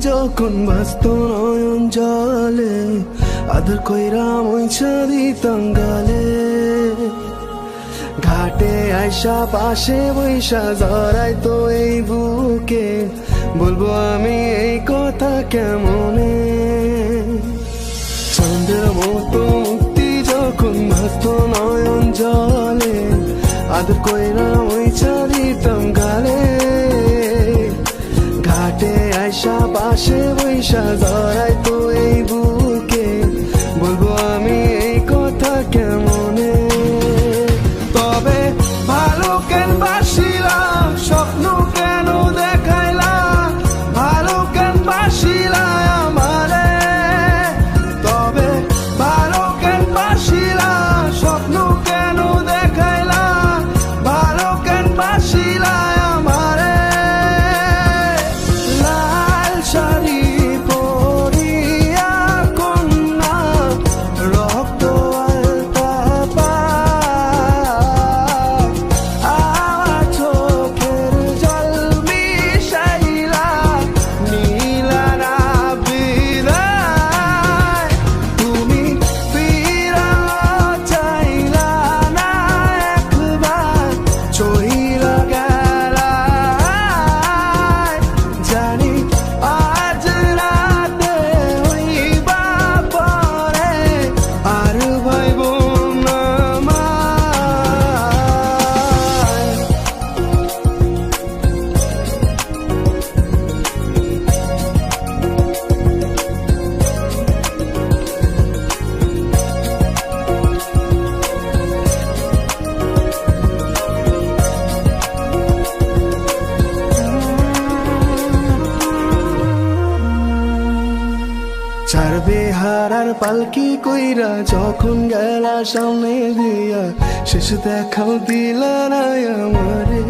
যখন বাস্ত নয়ন জলে, আদর কইরা মইছা দিতাম গালে। ঘাটে আইসা পাশে বৈশা জড়াই তো এই বুকে, বলব আমি এই কথা কেমনে? চন্দ্রের মতো মুক্তি যখন ভাস্ত নয়ন জলে, আদর কইরা আইসা পাশে বৈশা জড়াই তো এই ছাড়বে হারার পালকি কইরা যখন গেলা সামনে দিয়া, শেষ দেখাও দিলা আমারে।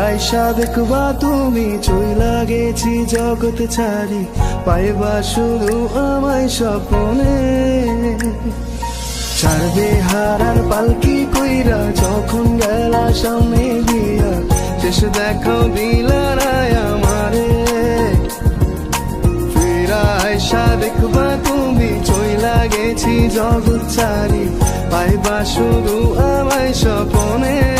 আয়সা দেখবা তুমি, চইলা গেছি জগৎ ছাড়ি, পাইবা শুধু আমায় স্বপ্নে। ছাড়বে হারার পালকি কইরা যখন গেলা সামনে দিয়া, শেষ দেখাও দিলা না আয়সা দেখবা তুমি চইলা গেছি জগৎ চারি পাইবা শুধু আমায় স্বপনে।